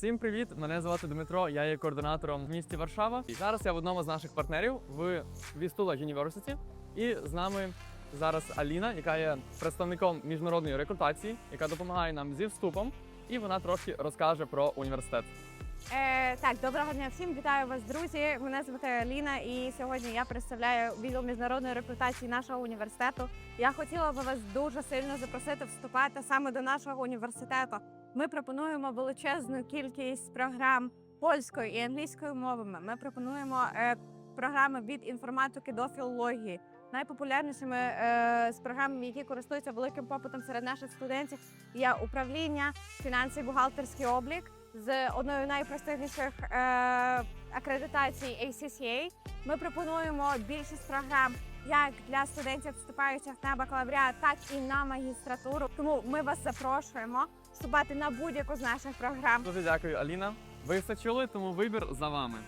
Всім привіт! Мене звати Дмитро. Я є координатором в місті Варшава. І зараз я в одному з наших партнерів в Вістула University. І з нами зараз Аліна, яка є представником міжнародної рекрутації, яка допомагає нам зі вступом. І вона трошки розкаже про університет. Е, так, доброго дня всім. Вітаю вас, друзі. Мене звати Аліна, і сьогодні я представляю відділ міжнародної репутації нашого університету. Я хотіла би вас дуже сильно запросити вступати саме до нашого університету. Ми пропонуємо величезну кількість програм польською і англійською мовами. Ми пропонуємо е, програми від інформатики до філології. Найпопулярнішими е, з програм, які користуються великим попитом серед наших студентів, є управління, фінанси, бухгалтерський облік з одною з е, акредитацій ACCA. Ми пропонуємо більшість програм як для студентів, вступаючих на бакалавріат, так і на магістратуру. Тому ми вас запрошуємо вступати на будь-яку з наших програм. Дуже дякую, Аліна. Ви все чули, тому вибір за вами.